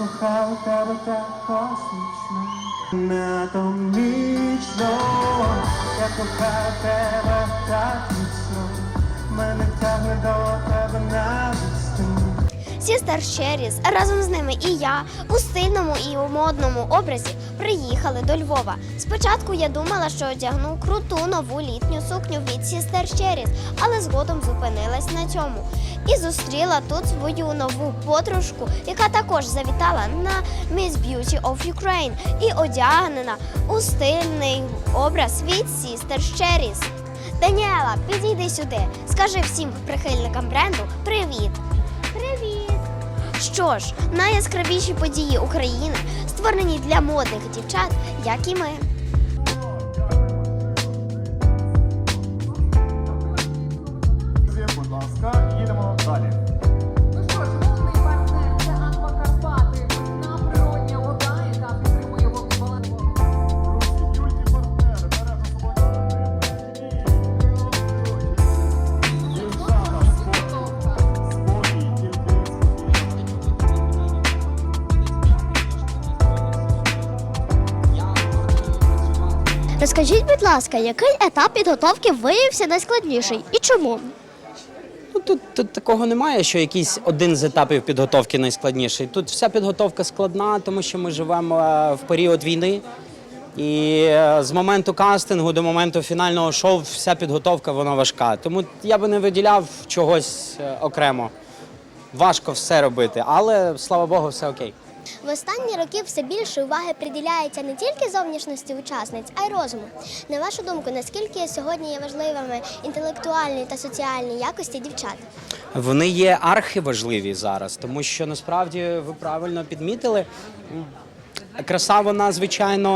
Кохав тебе так космічно, неатомічно. Я кохав тебе так міцно, мене тягне до тебе на відстань. Сістер Черіс разом з ними і я у стильному і у модному образі приїхали до Львова. Спочатку я думала, що одягну круту нову літню сукню від Сістер Черіс, але згодом зупинилась на цьому. І зустріла тут свою нову подружку, яка також завітала на Miss Beauty of Ukraine і одягнена у стильний образ від Сістер Черіс. Даніела, підійди сюди. Скажи всім прихильникам бренду привіт. Що ж, найяскравіші події України створені для модних дівчат, як і ми. Розкажіть, будь ласка, який етап підготовки виявився найскладніший і чому? Ну, тут, тут такого немає, що якийсь один з етапів підготовки найскладніший. Тут вся підготовка складна, тому що ми живемо е, в період війни. І е, з моменту кастингу до моменту фінального шоу вся підготовка вона важка. Тому я би не виділяв чогось е, окремо. Важко все робити, але слава Богу, все окей. В останні роки все більше уваги приділяється не тільки зовнішності учасниць, а й розуму. На вашу думку, наскільки сьогодні є важливими інтелектуальні та соціальні якості дівчат? Вони є архиважливі зараз, тому що насправді ви правильно підмітили. Краса вона звичайно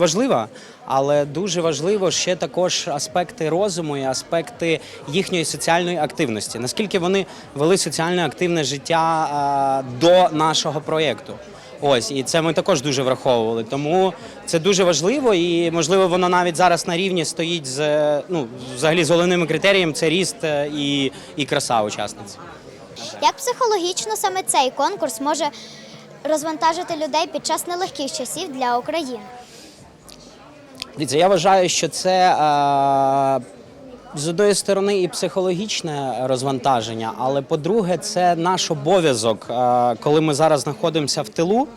важлива, але дуже важливо ще також аспекти розуму і аспекти їхньої соціальної активності. Наскільки вони вели соціально активне життя до нашого проєкту. Ось, і це ми також дуже враховували. Тому це дуже важливо, і можливо воно навіть зараз на рівні стоїть з ну, взагалі з головними критерієм це ріст е, і, і краса учасниць. Як психологічно саме цей конкурс може розвантажити людей під час нелегких часів для України? Дивіться, я вважаю, що це е, з одної сторони і психологічне розвантаження, але по-друге, це наш обов'язок, е, коли ми зараз знаходимося в тилу.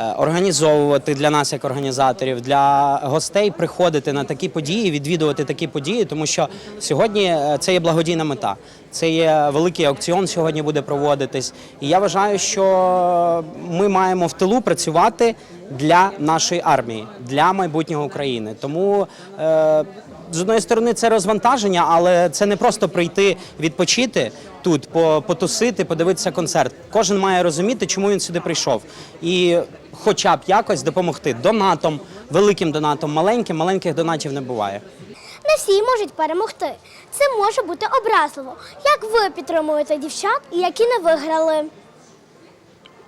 Е, Організовувати для нас як організаторів, для гостей приходити на такі події, відвідувати такі події, тому що сьогодні е, це є благодійна мета. Це є великий аукціон сьогодні буде проводитись. І я вважаю, що ми маємо в тилу працювати для нашої армії, для майбутнього України. Тому е, з одної сторони це розвантаження, але це не просто прийти відпочити тут, по- потусити, подивитися концерт. Кожен має розуміти, чому він сюди прийшов. І хоча б якось допомогти донатом, великим донатом, маленьким, маленьких донатів не буває. Не всі можуть перемогти. Це може бути образливо. Як ви підтримуєте дівчат, які не виграли?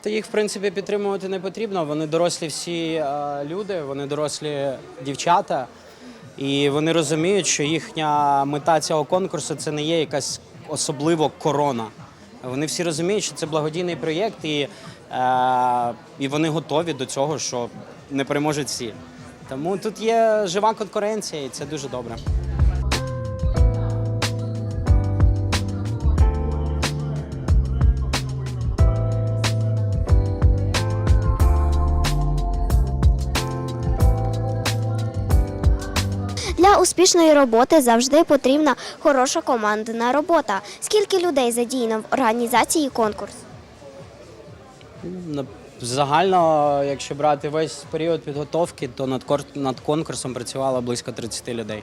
Та їх, в принципі, підтримувати не потрібно. Вони дорослі всі е, люди, вони дорослі дівчата, і вони розуміють, що їхня мета цього конкурсу це не є якась особливо корона. Вони всі розуміють, що це благодійний проєкт, і, е, і вони готові до цього, що не переможуть всі. Тому тут є жива конкуренція, і це дуже добре. Успішної роботи завжди потрібна хороша командна робота. Скільки людей задіяно в організації конкурсу? Загально, якщо брати весь період підготовки, то над, конкурсом працювало близько 30 людей.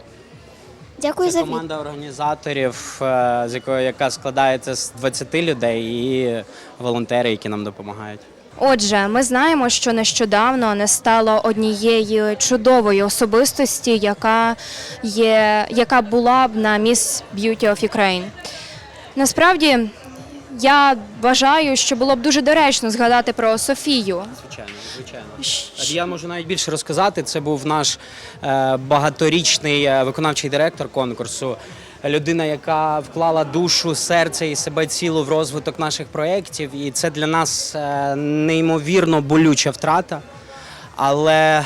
Дякую за Це від. команда організаторів, е, з якої яка складається з 20 людей, і волонтери, які нам допомагають. Отже, ми знаємо, що нещодавно не стало однієї чудової особистості, яка є, яка була б на Miss Beauty of Ukraine. Насправді, я вважаю, що було б дуже доречно згадати про Софію. Звичайно, звичайно. Я можу навіть більше розказати. Це був наш е, багаторічний е, виконавчий директор конкурсу. Людина, яка вклала душу, серце і себе цілу в розвиток наших проєктів. І це для нас е, неймовірно болюча втрата. Але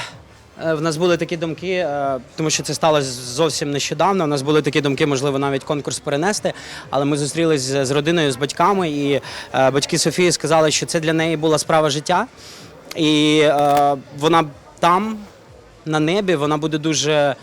е, в нас були такі думки, е, тому що це сталося зовсім нещодавно. У нас були такі думки, можливо, навіть конкурс перенести. Але ми зустрілись з родиною, з батьками, і батьки Софії сказали, що це для неї була справа життя. І вона там, на небі, вона буде дуже,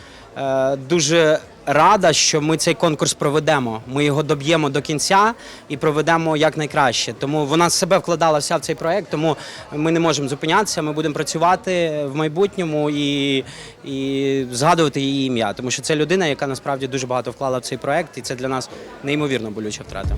дуже рада, що ми цей конкурс проведемо. Ми його доб'ємо до кінця і проведемо якнайкраще. Тому вона себе вкладала вся в цей проект, тому ми не можемо зупинятися. Ми будемо працювати в майбутньому і, і згадувати її ім'я. Тому що це людина, яка насправді дуже багато вклала в цей проект, і це для нас неймовірно болюча втрата.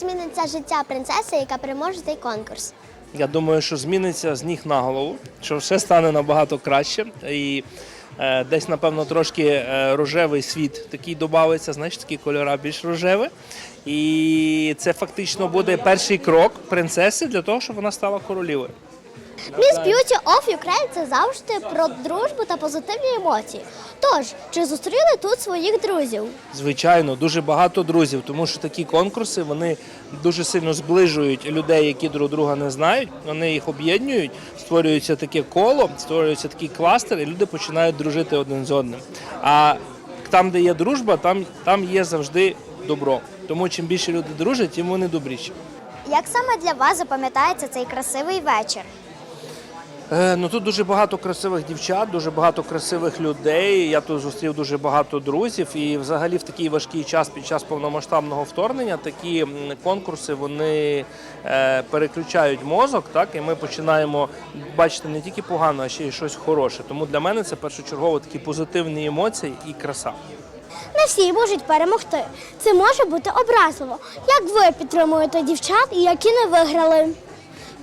Зміниться життя принцеси, яка переможе цей конкурс? Я думаю, що зміниться з ніг на голову, що все стане набагато краще. І е, десь, напевно, трошки е, рожевий світ такий додається, знаєш, такі кольора більш рожеві. І це фактично буде перший крок принцеси для того, щоб вона стала королівою. Miss Beauty of Ukraine – це завжди про дружбу та позитивні емоції. Тож, чи зустріли тут своїх друзів? Звичайно, дуже багато друзів, тому що такі конкурси вони дуже сильно зближують людей, які друг друга не знають. Вони їх об'єднують, створюється таке коло, створюється такий кластер, і люди починають дружити один з одним. А там, де є дружба, там, там є завжди добро. Тому чим більше люди дружать, тим вони добріші. Як саме для вас запам'ятається цей красивий вечір? Е, Ну тут дуже багато красивих дівчат, дуже багато красивих людей. Я тут зустрів дуже багато друзів. І взагалі в такий важкий час під час повномасштабного вторгнення такі конкурси вони е, переключають мозок, так і ми починаємо бачити не тільки погано, а ще й щось хороше. Тому для мене це першочергово такі позитивні емоції і краса. Не всі можуть перемогти. Це може бути образливо. Як ви підтримуєте дівчат, які не виграли?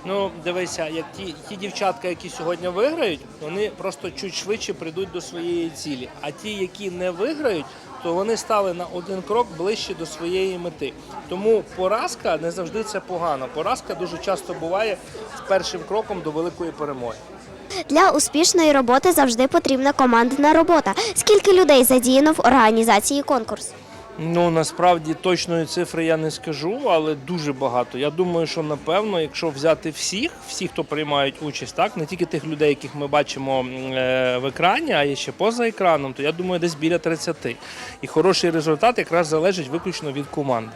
Ну, дивися, як ті, ті дівчатка, які сьогодні виграють, вони просто чуть швидше прийдуть до своєї цілі. А ті, які не виграють, то вони стали на один крок ближче до своєї мети. Тому поразка не завжди це погано. Поразка дуже часто буває з першим кроком до великої перемоги. Для успішної роботи завжди потрібна командна робота. Скільки людей задіяно в організації конкурсу? Ну насправді точної цифри я не скажу, але дуже багато. Я думаю, що напевно, якщо взяти всіх, всіх, хто приймають участь, так не тільки тих людей, яких ми бачимо е, в екрані, а є ще поза екраном, то я думаю, десь біля 30. І хороший результат якраз залежить виключно від команди.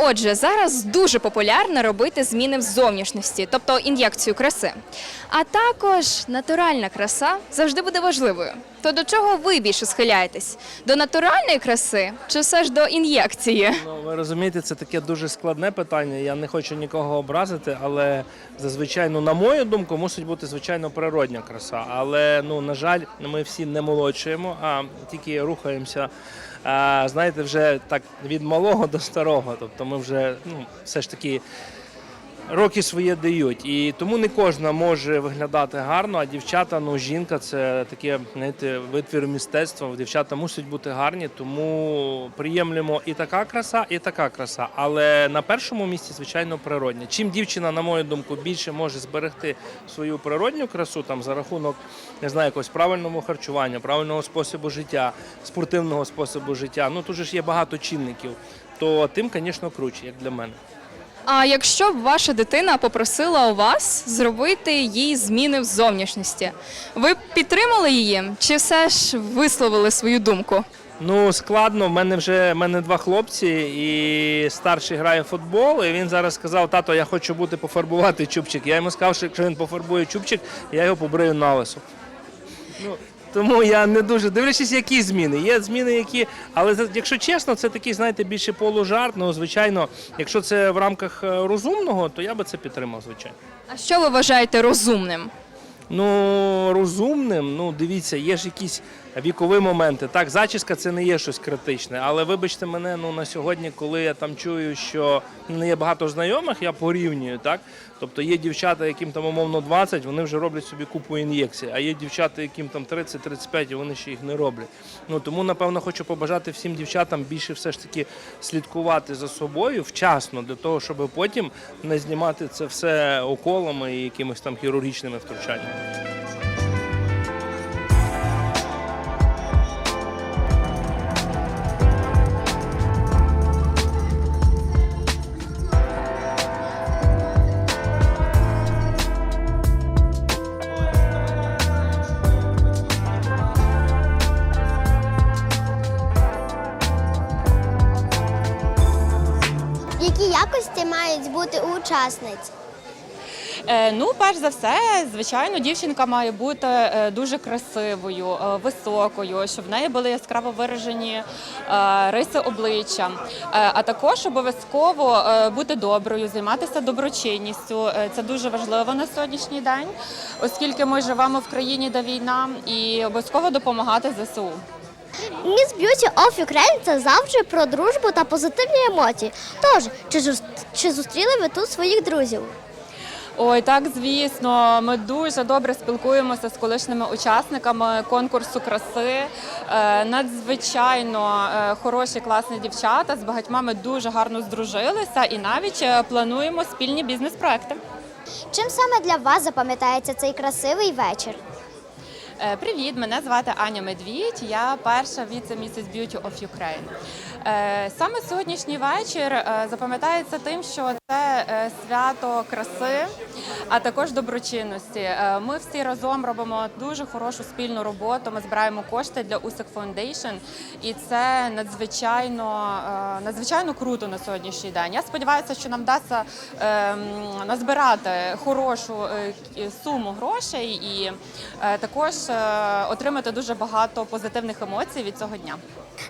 Отже, зараз дуже популярно робити зміни в зовнішності, тобто ін'єкцію краси. А також натуральна краса завжди буде важливою. То до чого ви більше схиляєтесь? До натуральної краси чи все ж до ін'єкції? Ну, ви розумієте, це таке дуже складне питання. Я не хочу нікого образити, але зазвичай, ну, на мою думку, мусить бути звичайно природня краса. Але ну, на жаль, ми всі не молодшуємо, а тільки рухаємося. Знаєте, вже так від малого до старого. Тобто ми вже ну, все ж таки роки своє дають. І тому не кожна може виглядати гарно, а дівчата, ну жінка це таке знаєте, витвір мистецтва. Дівчата мусять бути гарні, тому приємлемо і така краса, і така краса. Але на першому місці, звичайно, природня. Чим дівчина, на мою думку, більше може зберегти свою природню красу там за рахунок не знаю, якогось правильного харчування, правильного способу життя, спортивного способу життя. Ну тут же ж є багато чинників. То тим, звісно, круче, як для мене. А якщо б ваша дитина попросила у вас зробити їй зміни в зовнішності, ви б підтримали її чи все ж висловили свою думку? Ну, складно. В мене вже в мене два хлопці, і старший грає в футбол. І він зараз сказав: тато, я хочу бути пофарбувати чубчик. Я йому сказав, що якщо він пофарбує чубчик, я його побрию на лисо. Ну, тому я не дуже дивлячись, які зміни. Є зміни, які. Але якщо чесно, це такий, знаєте, більше полужарт. Ну, звичайно, якщо це в рамках е, розумного, то я би це підтримав, звичайно. А що ви вважаєте розумним? Ну, розумним, ну дивіться, є ж якісь вікові моменти. Так, зачіска це не є щось критичне, але вибачте мене, ну на сьогодні, коли я там чую, що не є багато знайомих, я порівнюю, так. Тобто є дівчата, яким там умовно 20, вони вже роблять собі купу ін'єкцій, а є дівчата, яким там 30-35, і вони ще їх не роблять. Ну тому, напевно, хочу побажати всім дівчатам більше все ж таки слідкувати за собою вчасно, для того, щоб потім не знімати це все околами і якимись там хірургічними втручаннями. Які якості мають бути у учасниць? Е, Ну, перш за все, звичайно, дівчинка має бути е, дуже красивою, е, високою, щоб в неї були яскраво виражені риси обличчя. А також обов'язково бути доброю, займатися доброчинністю. Це дуже важливо на сьогоднішній день, оскільки ми живемо в країні, де війна, і обов'язково допомагати ЗСУ. Miss Beauty of Ukraine – це завжди про дружбу та позитивні емоції. Тож, чи, чи зустріли ви тут своїх друзів? Ой, так звісно. Ми дуже добре спілкуємося з колишніми учасниками конкурсу краси. Е, Надзвичайно е, хороші, класні дівчата. З багатьма ми дуже гарно здружилися і навіть е, плануємо спільні бізнес-проекти. Чим саме для вас запам'ятається цей красивий вечір? Е, Привіт, мене звати Аня Медвідь. Я перша віце-місіс Beauty of Ukraine. Е, Саме сьогоднішній вечір е, запам'ятається тим, що це свято краси, а також доброчинності. Е, Ми всі разом робимо дуже хорошу спільну роботу. Ми збираємо кошти для USIC Foundation, і це надзвичайно, е, надзвичайно круто на сьогоднішній день. Я сподіваюся, що нам вдасться ем, назбирати хорошу е, суму грошей і також отримати дуже багато позитивних емоцій від цього дня.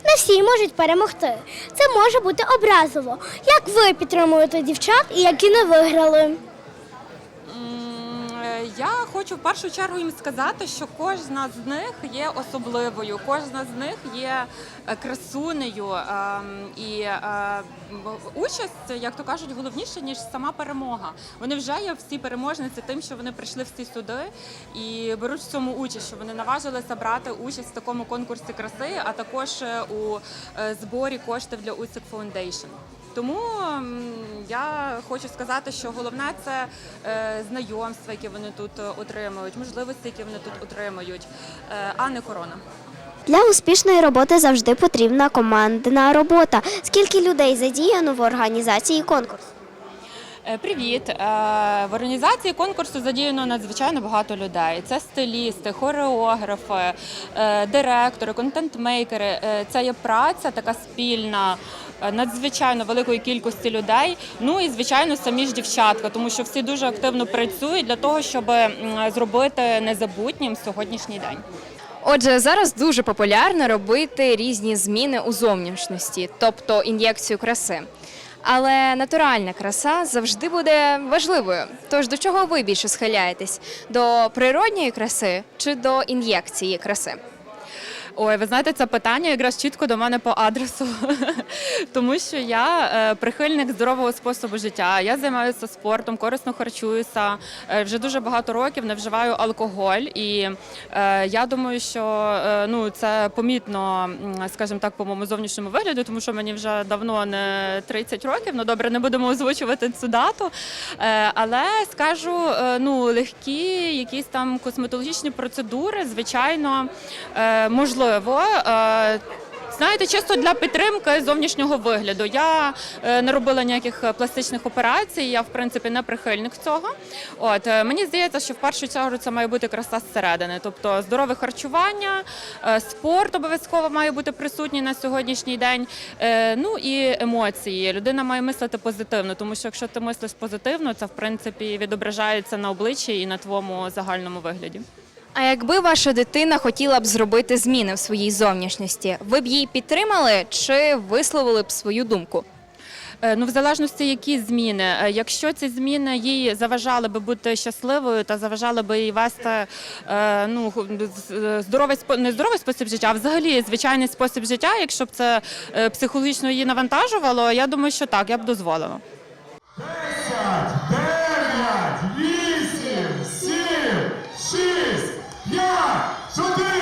Не всі можуть перемогти. Це може бути образливо. Як ви підтримуєте дівчат і які не виграли? Я хочу в першу чергу їм сказати, що кожна з них є особливою, кожна з них є е, красунею. ем, І е, участь, як то кажуть, головніше, ніж сама перемога. Вони вже є всі переможниці тим, що вони прийшли всі сюди і беруть в цьому участь, що вони наважилися брати участь в такому конкурсі краси, а також е, у зборі коштів для USIC Foundation. Тому я хочу сказати, що головне це е, знайомства, які вони тут е, отримують, можливості, які вони тут отримують, е, а не корона. Для успішної роботи завжди потрібна командна робота. Скільки людей задіяно в організації конкурсу? Привіт! В організації конкурсу задіяно надзвичайно багато людей. Це стилісти, хореографи, директори, контент-мейкери. Це є праця така спільна. Е, Надзвичайно великої кількості людей. Ну і звичайно самі ж дівчатка, тому що всі дуже активно працюють для того, щоб зробити незабутнім сьогоднішній день. Отже, зараз дуже популярно робити різні зміни у зовнішності, тобто ін'єкцію краси. Але натуральна краса завжди буде важливою. Тож до чого ви більше схиляєтесь? До природньої краси чи до ін'єкції краси? Ой, ви знаєте, це питання якраз чітко до мене по адресу, тому що я е, прихильник здорового способу життя. Я займаюся спортом, корисно харчуюся. е, Вже дуже багато років не вживаю алкоголь, і е, я думаю, що ну це помітно, скажімо так, по моєму зовнішньому вигляду, тому що мені вже давно не 30 років. Ну добре, не будемо озвучувати цю дату. Але скажу, ну легкі якісь там косметологічні процедури, звичайно, можливо. Е, Знаєте, чисто для підтримки зовнішнього вигляду. Я е, не робила ніяких пластичних операцій. Я в принципі не прихильник цього. От е, мені здається, що в першу чергу це має бути краса зсередини, тобто здорове харчування, спорт обов'язково має бути присутній на сьогоднішній день. Ну і емоції. Людина має мислити позитивно, тому що якщо ти мислиш позитивно, це в принципі відображається на обличчі і на твоєму загальному вигляді. А якби ваша дитина хотіла б зробити зміни в своїй зовнішності, ви б її підтримали чи висловили б свою думку? Е, Ну, в залежності, які зміни. Е, Якщо ці зміни їй заважали би бути щасливою та заважали би їй вести е, ну, здоровий не здоровий спосіб життя, а взагалі звичайний спосіб життя, якщо б це психологічно її навантажувало, я думаю, що так, я б дозволила. 4,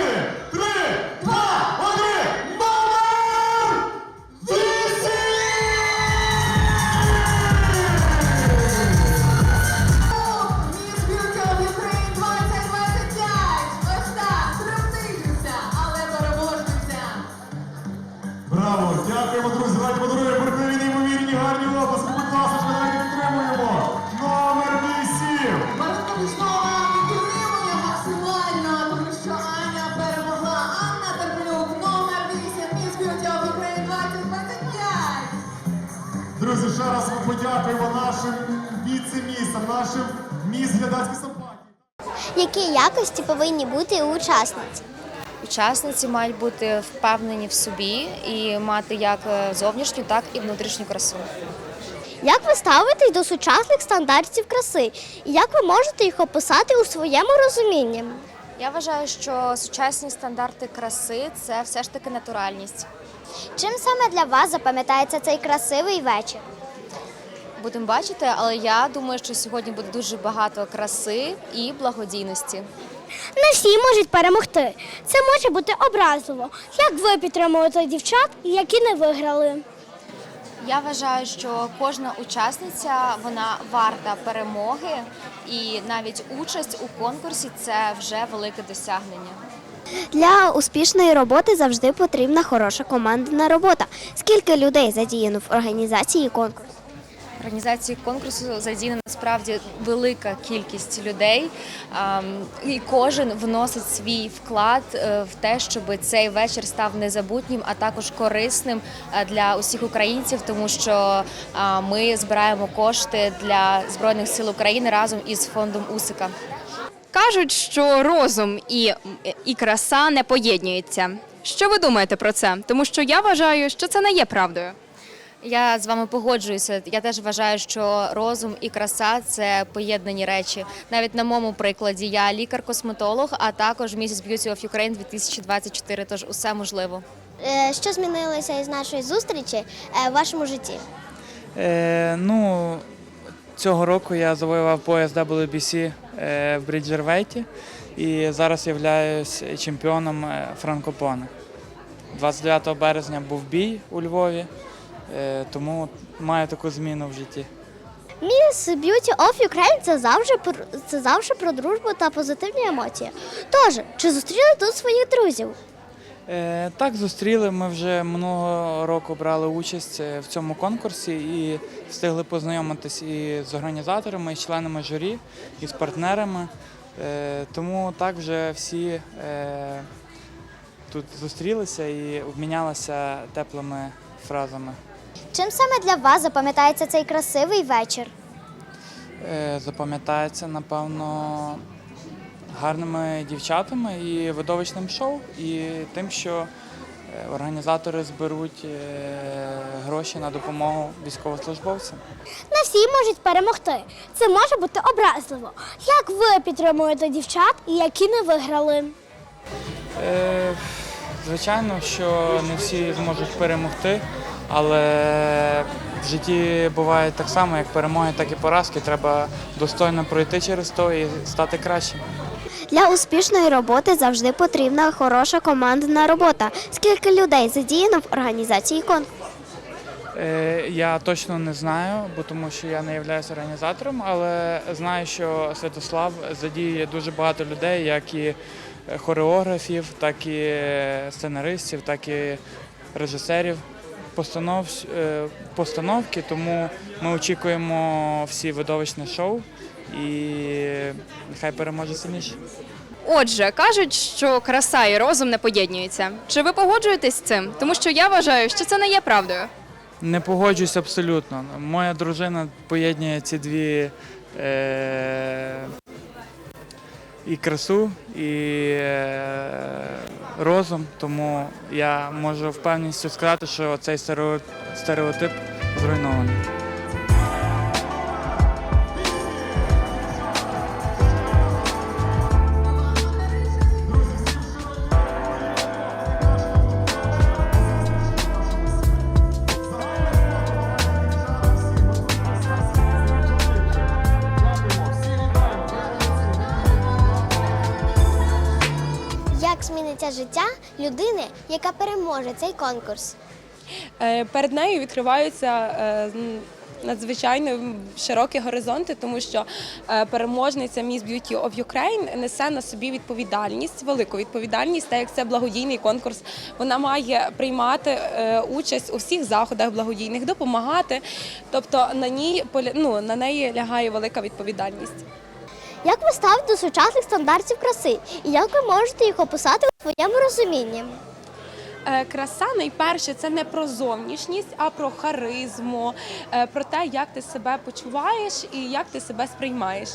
Друзі, ще раз ми подякуємо нашим віце-місам, нашим міс глядацькій симпатії. Які якості повинні бути у учасниць? Учасниці мають бути впевнені в собі і мати як е, зовнішню, так і внутрішню красу. Як ви ставитесь до сучасних стандартів краси? І як ви можете їх описати у своєму розумінні? Я вважаю, що сучасні стандарти краси це все ж таки натуральність. Чим саме для вас запам'ятається цей красивий вечір? Будемо бачити, але я думаю, що сьогодні буде дуже багато краси і благодійності. Не всі можуть перемогти. Це може бути образливо. Як ви підтримуєте дівчат, які не виграли? Я вважаю, що кожна учасниця вона варта перемоги, і навіть участь у конкурсі це вже велике досягнення. Для успішної роботи завжди потрібна хороша командна робота. Скільки людей задіяно в організації конкурсу? Організації конкурсу задіяна насправді велика кількість людей, і кожен вносить свій вклад е, в те, щоб цей вечір став незабутнім, а також корисним е, для усіх українців, тому що ми збираємо кошти для збройних сил України разом із фондом Усика. Кажуть, що розум і, і краса не поєднуються. Що ви думаєте про це? Тому що я вважаю, що це не є правдою. Я з вами погоджуюся. Я теж вважаю, що розум і краса це поєднані речі. Навіть на моєму прикладі я лікар-косметолог, а також місіс Beauty of Ukraine 2024, Тож усе можливо. Е, Що змінилося із нашої зустрічі е, в вашому житті? Е, ну, цього року я завоював пояс WBC е, в Бріджервейті і зараз являюсь чемпіоном франкопони. 29 березня був бій у Львові, тому маю таку зміну в житті. Miss Beauty of Ukraine це завжди про це завжди про дружбу та позитивні емоції. Тож, чи зустріли тут своїх друзів? Е, Так, зустріли. Ми вже минулого року брали участь е, в цьому конкурсі і встигли познайомитись і з організаторами, і з членами журі, і з партнерами. Е, Тому так вже всі е, тут зустрілися і обмінялися теплими фразами. Чим саме для вас запам'ятається цей красивий вечір? Е, Запам'ятається, напевно, гарними дівчатами і видовищним шоу, і тим, що е, організатори зберуть е, гроші на допомогу військовослужбовцям. Не всі можуть перемогти. Це може бути образливо. Як ви підтримуєте дівчат, які не виграли? Е, Звичайно, що не всі зможуть перемогти, але в житті буває так само, як перемоги, так і поразки. Треба достойно пройти через то і стати кращим. Для успішної роботи завжди потрібна хороша командна робота. Скільки людей задіяно в організації конкурсу? Е, Я точно не знаю, бо тому що я не являюся організатором, але знаю, що Святослав задіює дуже багато людей, як і хореографів, так і сценаристів, так і режисерів постанов, е, постановки. Тому ми очікуємо всі видовищне шоу і нехай переможе сильніше. Отже, кажуть, що краса і розум не поєднуються. Чи ви погоджуєтесь з цим? Тому що я вважаю, що це не є правдою. Не погоджуюсь абсолютно. Моя дружина поєднує ці дві е, і красу, і е, розум, тому я можу впевненістю сказати, що цей стерео- стереотип зруйнований. Як життя людини, яка переможе цей конкурс? Е, Перед нею відкриваються е, надзвичайно широкі горизонти, тому що е, переможниця Miss Beauty of Ukraine несе на собі відповідальність, велику відповідальність, так як це благодійний конкурс. Вона має приймати участь у всіх заходах благодійних, допомагати. Тобто на ній ну, на неї лягає велика відповідальність. Як ви ставите до сучасних стандартів краси? І як ви можете їх описати у своєму розумінні? Е, Краса найперше це не про зовнішність, а про харизму, е, про те, як ти себе почуваєш і як ти себе сприймаєш.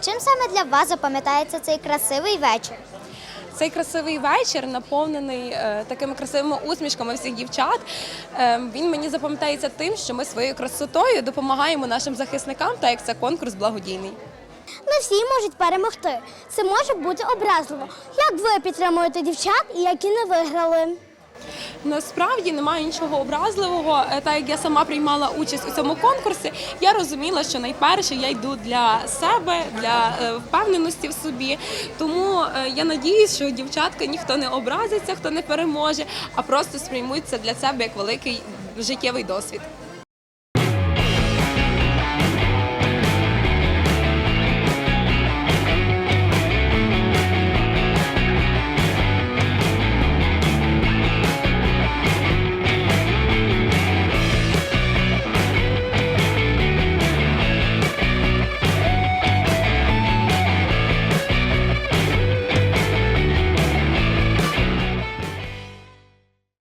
Чим саме для вас запам'ятається цей красивий вечір? Цей красивий вечір наповнений е, такими красивими усмішками всіх дівчат. Е, він мені запам'ятається тим, що ми своєю красотою допомагаємо нашим захисникам, так як це конкурс благодійний. Не всі можуть перемогти. Це може бути образливо. Як ви підтримуєте дівчат які не виграли? Насправді немає нічого образливого. Е, Так як я сама приймала участь у цьому конкурсі, я розуміла, що найперше я йду для себе, для е, впевненості в собі. Тому е, я надіюсь, що дівчатка ніхто не образиться, хто не переможе, а просто сприймуть це для себе як великий життєвий досвід.